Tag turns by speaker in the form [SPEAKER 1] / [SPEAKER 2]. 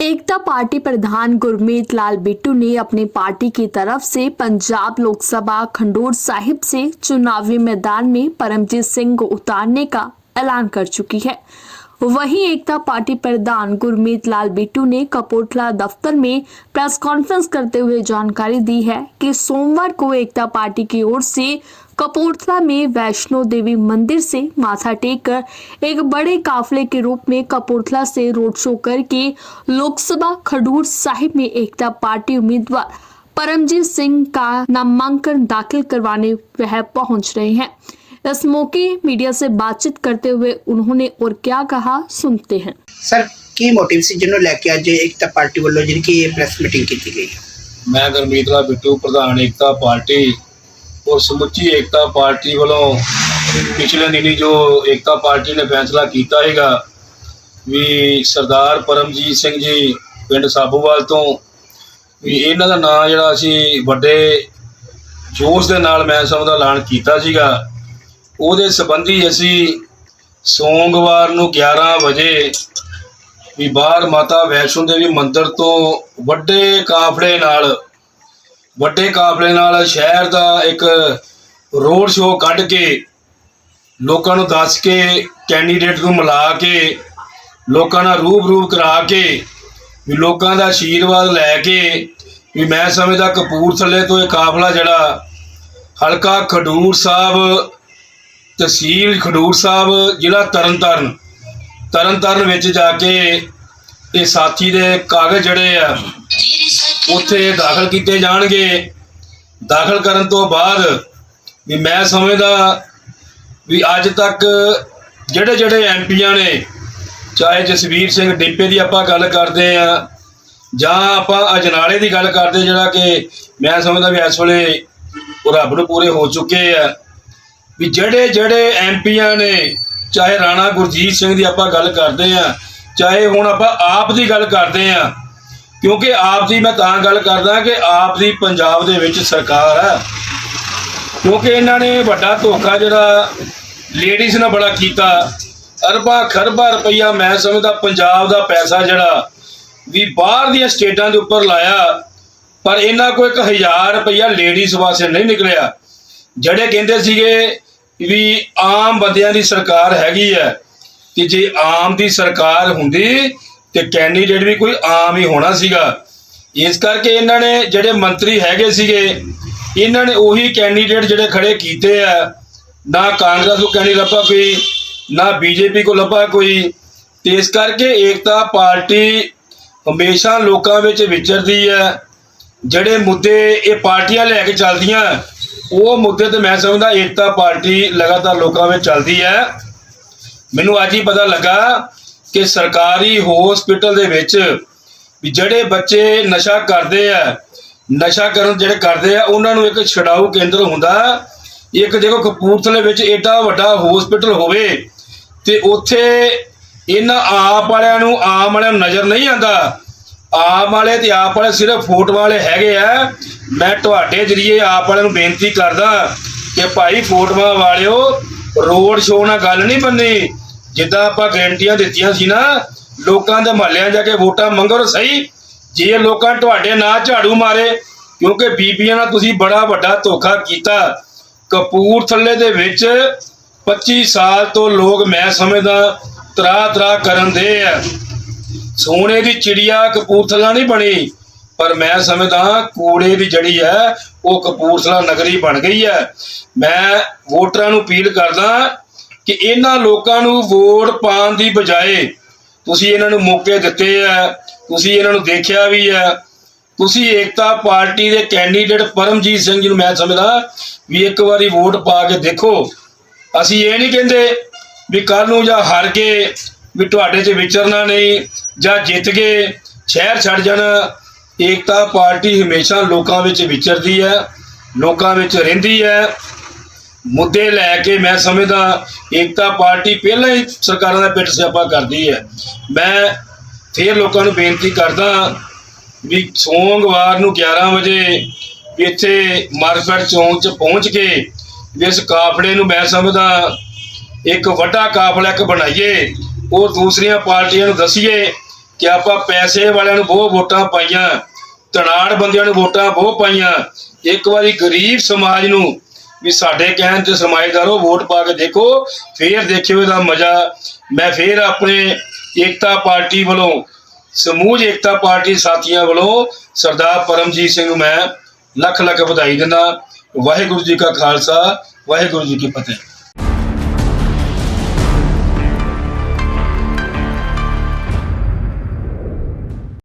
[SPEAKER 1] एकता party प्रधान गुरमीत लाल बिट्टू ने अपनी पार्टी की तरफ़ से पंजाब लोकसभा खंडूर साहिब से चुनावी मैदान में परमजीत सिंह को उतारने का ऐलान कर चुकी है। वहीं एकता पार्टी प्रधान गुरमीत लाल बिट्टू ने कपूरथला दफ्तर में प्रेस कॉन्फ्रेंस करते हुए जानकारी दी है कि सोमवार को एकता पार्टी की ओर से कपूरथला में वैष्णो देवी मंदिर से माथा टेक कर एक बड़े काफले के रूप में कपूरथला से रोड शो करके लोकसभा खडूर साहिब में एकता पार्टी उम्मीदवार परमजीत सिंह का नामांकन दाखिल करवाने वह पहुंच रहे हैं इस मौके मीडिया से बातचीत करते हुए उन्होंने और क्या कहा सुनते हैं
[SPEAKER 2] ਸਰ ਕੀ ਮੋਟਿਵ ਸੀ ਜਿਹਨੂੰ ਲੈ ਕੇ ਅੱਜ ਇਕਤਾ ਪਾਰਟੀ ਵੱਲੋਂ ਜਿਹੜੀ ਕਿ ਇਹ ਪ੍ਰੈਸ ਮੀਟਿੰਗ ਕੀਤੀ ਗਈ
[SPEAKER 3] ਮੈਂ ਗੁਰਮੀਤ ਰਾਮ ਬਿੱਟੂ ਪ੍ਰਧਾਨ ਏਕਤਾ ਪਾਰਟੀ ਔਰ ਸਮੁੱਚੀ ਏਕਤਾ ਪਾਰਟੀ ਵੱਲੋਂ ਪਿਛਲੇ ਦਿਨੀ ਜੋ ਏਕਤਾ ਪਾਰਟੀ ਨੇ ਫੈਸਲਾ ਕੀਤਾ ਹੈਗਾ ਵੀ ਸਰਦਾਰ ਪਰਮਜੀਤ ਸਿੰਘ ਜੀ ਪਿੰਡ ਸਾਬੂਵਾਲ ਤੋਂ, ਵੀ ਇਹਨਾਂ ਦਾ ਨਾਂ ਜਿਹੜਾ ਅਸੀਂ ਵੱਡੇ ਜੋਸ਼ ਦੇ ਨਾਲ ਮੈਂ ਸਮਝਦਾ ਐਲਾਨ ਕੀਤਾ ਸੀਗਾ। ਉਹਦੇ ਸੰਬੰਧੀ ਅਸੀਂ ਸੋਮਵਾਰ ਨੂੰ 11 ਵਜੇ ਵੀ ਬਾਹਰ ਮਾਤਾ ਵੈਸ਼ਨੋ ਦੇਵੀ ਮੰਦਿਰ ਤੋਂ ਵੱਡੇ ਕਾਫਲੇ ਨਾਲ ਵੱਡੇ ਕਾਫਲੇ ਨਾਲ ਸ਼ਹਿਰ ਦਾ ਇੱਕ ਰੋਡ ਸ਼ੋਅ ਕੱਢ ਕੇ ਲੋਕਾਂ ਨੂੰ ਦੱਸ ਕੇ, ਕੈਂਡੀਡੇਟ ਨੂੰ ਮਿਲਾ ਕੇ, ਲੋਕਾਂ ਨਾਲ ਰੂਬਰੂ ਕਰਾ ਕੇ, ਵੀ ਲੋਕਾਂ ਦਾ ਆਸ਼ੀਰਵਾਦ ਲੈ ਕੇ, ਵੀ ਮੈਂ ਸਮਝਦਾ ਕਪੂਰਥਲੇ ਤੋਂ ਇਹ ਕਾਫਲਾ ਜਿਹੜਾ ਹਲਕਾ ਖਡੂਰ ਸਾਹਿਬ, ਤਹਿਸੀਲ ਖਡੂਰ ਸਾਹਿਬ, ਜ਼ਿਲ੍ਹਾ ਤਰਨਤਾਰਨ ਤਰਨਤਾਰਨ ਵਿੱਚ ਜਾ ਕੇ ਇਹ ਸਾਥੀ ਦੇ ਕਾਗਜ਼ ਜਿਹੜੇ ਆ ਉੱਥੇ ਦਾਖਲ ਕੀਤੇ ਜਾਣਗੇ। ਦਾਖਲ ਕਰਨ ਤੋਂ ਬਾਅਦ ਵੀ ਮੈਂ ਸਮਝਦਾ ਵੀ ਅੱਜ ਤੱਕ ਜਿਹੜੇ ਜਿਹੜੇ ਐਮਪੀਆਂ ਨੇ, ਚਾਹੇ ਜਸਵੀਰ ਸਿੰਘ ਡਿੰਪੇ ਦੀ ਆਪਾਂ ਗੱਲ ਕਰਦੇ ਆ, ਜਾਂ ਆਪਾਂ ਅਜਨਾਲੇ ਦੀ ਗੱਲ ਕਰਦੇ ਜਿਹੜਾ ਕਿ ਮੈਂ ਸਮਝਦਾ ਵੀ ਇਸ ਵੇਲੇ ਉਹ ਰੱਬ ਨੂੰ ਪੂਰੇ ਹੋ ਚੁੱਕੇ ਆ। ਵੀ ਜਿਹੜੇ ਜਿਹੜੇ ਐਮਪੀਆਂ ਨੇ, ਚਾਹੇ ਰਾਣਾ ਗੁਰਜੀਤ ਸਿੰਘ ਦੀ ਆਪਾਂ ਗੱਲ ਕਰਦੇ ਆ, ਚਾਹੇ ਹੁਣ ਆਪਾਂ ਆਪ ਦੀ ਗੱਲ ਕਰਦੇ ਆ ਕਿਉਂਕਿ ਆਪ ਦੀ ਮੈਂ ਤਾਂ ਗੱਲ ਕਰਦਾ ਕਿ ਆਪ ਦੀ ਪੰਜਾਬ ਦੇ ਵਿੱਚ ਸਰਕਾਰ ਹੈ। ਕਿਉਂਕਿ ਇਹਨਾਂ ਨੇ ਵੱਡਾ ਧੋਖਾ ਜਿਹੜਾ ਲੇਡੀਜ਼ ਨਾਲ ਬੜਾ ਕੀਤਾ। ਅਰਬਾਂ ਖਰਬਾਂ ਰੁਪਈਆ ਮੈਂ ਸਮਝਦਾ ਪੰਜਾਬ ਦਾ ਪੈਸਾ ਜਿਹੜਾ ਵੀ ਬਾਹਰ ਦੀਆਂ ਸਟੇਟਾਂ ਦੇ ਉੱਪਰ ਲਾਇਆ, ਪਰ ਇਹਨਾਂ ਕੋਲ 1000 ਰੁਪਈਆ ਲੇਡੀਜ਼ ਵਾਸਤੇ ਨਹੀਂ ਨਿਕਲਿਆ। ਜਿਹੜੇ ਕਹਿੰਦੇ ਸੀਗੇ ਵੀ ਆਮ ਬੰਦਿਆਂ ਦੀ ਸਰਕਾਰ ਹੈਗੀ ਹੈ, ਕਿ ਜੇ ਆਮ ਦੀ ਸਰਕਾਰ ਹੁੰਦੀ ਤੇ ਕੈਂਡੀਡੇਟ ਵੀ ਕੋਈ ਆਮ ਹੀ ਹੋਣਾ ਸੀਗਾ। ਇਸ ਕਰਕੇ ਇਹਨਾਂ ਨੇ ਜਿਹੜੇ ਮੰਤਰੀ ਹੈਗੇ ਸੀਗੇ, ਇਹਨਾਂ ਨੇ ਉਹੀ ਕੈਂਡੀਡੇਟ ਜਿਹੜੇ ਖੜੇ ਕੀਤੇ ਆ। ਨਾ ਕਾਂਗਰਸ ਨੂੰ ਕੈਂਡੀਡੇਟ ਲੱਭਾ ਕੋਈ, ਨਾ ਬੀਜੇਪੀ ਕੋ ਲੱਭਾ ਕੋਈ। ਤੇ ਇਸ ਕਰਕੇ ਏਕਤਾ ਪਾਰਟੀ ਹਮੇਸ਼ਾ ਲੋਕਾਂ ਵਿੱਚ ਵਿਚਰਦੀ ਹੈ ਜਿਹੜੇ ਮੁੱਦੇ ਇਹ ਪਾਰਟੀਆਂ ਲੈ ਕੇ ਚੱਲਦੀਆਂ, ਉਹ ਮੁੱਦੇ ਤੇ ਮੈਂ ਸਮਝਦਾ ਏਕਤਾ ਪਾਰਟੀ ਲਗਾਤਾਰ ਲੋਕਾਂ ਵਿੱਚ ਚੱਲਦੀ ਹੈ ਮੈਨੂੰ ਅੱਜ ਹੀ ਪਤਾ ਲੱਗਾ ਕਿ ਸਰਕਾਰੀ ਹਸਪੀਟਲ ਦੇ ਵਿੱਚ ਵੀ ਜਿਹੜੇ ਬੱਚੇ ਨਸ਼ਾ ਕਰਦੇ ਆ, ਨਸ਼ਾ ਕਰਨ ਜਿਹੜੇ ਕਰਦੇ ਆ, ਉਹਨਾਂ ਨੂੰ ਇੱਕ ਛਡਾਊ ਕੇਂਦਰ ਹੁੰਦਾ। ਇੱਕ ਦੇਖੋ ਕਪੂਰਥਲੇ ਵਿੱਚ ਏਡਾ ਵੱਡਾ ਹਸਪੀਟਲ ਹੋਵੇ ਤੇ ਉੱਥੇ ਇਹਨਾਂ ਆਪ ਵਾਲਿਆਂ ਨੂੰ, ਆਮ ਵਾਲਿਆਂ ਨੂੰ ਨਜ਼ਰ ਨਹੀਂ ਆਂਦਾ ਆਪ ਵਾਲੇ ਤੇ ਆਪ ਵਾਲੇ ਸਿਰਫ ਫੋਟੋ ਵਾਲੇ ਹੈਗੇ ਆ। ਮੈਂ ਤੁਹਾਡੇ ਜਰੀਏ ਆਪ ਵਾਲਿਆਂ ਨੂੰ ਬੇਨਤੀ ਕਰਦਾ ਕਿ ਭਾਈ ਫੋਟੋਆਂ ਵਾਲਿਓ, ਰੋਡ ਸ਼ੋਅ ਨਾਲ ਗੱਲ ਨਹੀਂ ਬੰਨੀ। ਜਿੱਦਾਂ ਆਪਾਂ ਗਰੰਟੀਆਂ ਦਿੱਤੀਆਂ ਸੀ ਨਾ, ਲੋਕਾਂ ਦੇ ਮਹੱਲਿਆਂ ਜਾ ਕੇ ਵੋਟਾਂ ਮੰਗੋ ਸਹੀ, ਜੇ ਲੋਕਾਂ ਤੁਹਾਡੇ ਨਾਂ ਝਾੜੂ ਮਾਰੇ, ਕਿਉਂਕਿ ਬੀਬੀਆਂ ਨਾਲ ਤੁਸੀਂ ਬੜਾ ਵੱਡਾ ਧੋਖਾ ਕੀਤਾ। ਕਪੂਰਥਲੇ ਦੇ ਵਿੱਚ 25 ਸਾਲ ਤੋਂ ਲੋਕ ਮੈਂ ਸਮਝਦਾ ਤਰਾ ਤਰਾ ਕਰਨ ਦੇ ਆ। ਸੋਨੇ ਦੀ ਚਿੜੀਆ ਕਪੂਰਥਲਾ ਨਹੀਂ ਬਣੀ, ਪਰ ਮੈਂ ਸਮਝਦਾ ਕੂੜੇ ਦੀ ਜੜੀ ਹੈ, ਉਹ ਕਪੂਰਥਲਾ ਨਗਰੀ ਬਣ ਗਈ ਹੈ। ਮੈਂ ਵੋਟਰਾਂ ਨੂੰ ਅਪੀਲ ਕਰਦਾ ਕਿ ਇਹਨਾਂ ਲੋਕਾਂ ਨੂੰ ਵੋਟ ਪਾਉਣ ਦੀ ਬਜਾਏ ਤੁਸੀਂ ਇਹਨਾਂ ਨੂੰ ਮੌਕੇ ਦਿੱਤੇ ਆ, ਤੁਸੀਂ ਇਹਨਾਂ ਨੂੰ ਦੇਖਿਆ ਵੀ ਹੈ ਤੁਸੀਂ ਏਕਤਾ ਪਾਰਟੀ ਦੇ ਕੈਂਡੀਡੇਟ ਪਰਮਜੀਤ ਸਿੰਘ ਜੀ ਨੂੰ ਮੈਂ ਸਮਝਦਾ ਵੀ ਇੱਕ ਵਾਰੀ ਵੋਟ ਪਾ ਕੇ ਦੇਖੋ। ਅਸੀਂ ਇਹ ਨਹੀਂ ਕਹਿੰਦੇ ਵੀ ਕੱਲ ਨੂੰ ਜਾਂ ਹਾਰ ਕੇ ਵੀ ਤੁਹਾਡੇ 'ਚ ਵਿਚਰਨਾ ਨਹੀਂ ਜਾਂ ਜਿੱਤ ਗਏ ਸ਼ਹਿਰ ਛੱਡ ਜਾਣਾ। ਏਕਤਾ ਪਾਰਟੀ ਹਮੇਸ਼ਾ ਲੋਕਾਂ ਵਿੱਚ ਵਿਚਰਦੀ ਹੈ, ਲੋਕਾਂ ਵਿੱਚ ਰਹਿੰਦੀ ਹੈ। ਮੁੱਦੇ ਲੈ ਕੇ ਮੈਂ ਸਮਝਦਾ ਏਕਤਾ ਪਾਰਟੀ ਪਹਿਲਾਂ ਹੀ ਸਰਕਾਰਾਂ ਦਾ ਪਿੱਟ ਸਿਆਪਾ ਕਰਦੀ ਹੈ। ਮੈਂ ਫੇਰ ਲੋਕਾਂ ਨੂੰ ਬੇਨਤੀ ਕਰਦਾ ਵੀ ਸੋਮਵਾਰ ਨੂੰ 11 ਵਜੇ ਵੀ ਇੱਥੇ ਮਾਰਕੀਟ ਚੌਂਕ 'ਚ ਪਹੁੰਚ ਕੇ ਵੀ ਇਸ ਕਾਫਲੇ ਨੂੰ ਮੈਂ ਸਮਝਦਾ ਇੱਕ ਵੱਡਾ ਕਾਫਲਾ ਇੱਕ ਬਣਾਈਏ, ਉਹ ਦੂਸਰੀਆਂ ਪਾਰਟੀਆਂ ਨੂੰ ਦਸੀਏ ਕਿ ਆਪਾਂ ਪੈਸੇ ਵਾਲਿਆਂ ਨੂੰ ਬਹੁਤ ਵੋਟਾਂ ਪਾਈਆਂ, ਧਨਾੜ ਬੰਦਿਆਂ ਨੂੰ ਵੋਟਾਂ ਬਹੁਤ ਪਾਈਆਂ, ਇੱਕ ਵਾਰੀ ਗਰੀਬ ਸਮਾਜ ਨੂੰ ਵੀ ਸਾਡੇ ਕਹਿਣ ਤੇ ਸਰਮਾਏਦਾਰੋ ਵੋਟ ਪਾ ਕੇ ਦੇਖੋ, ਫੇਰ ਦੇਖਿਓ ਇਹਦਾ ਮਜ਼ਾ। ਮੈਂ ਫੇਰ ਆਪਣੇ ਏਕਤਾ ਪਾਰਟੀ ਵੱਲੋਂ, ਸਮੂਹ ਏਕਤਾ ਪਾਰਟੀ ਸਾਥੀਆਂ ਵੱਲੋਂ ਸਰਦਾਰ ਪਰਮਜੀਤ ਸਿੰਘ ਨੂੰ ਮੈਂ ਲੱਖ ਲੱਖ ਵਧਾਈ ਦਿੰਦਾ। ਵਾਹਿਗੁਰੂ ਜੀ ਕਾ ਖਾਲਸਾ, ਵਾਹਿਗੁਰੂ ਜੀ ਕੀ ਫਤਿਹ।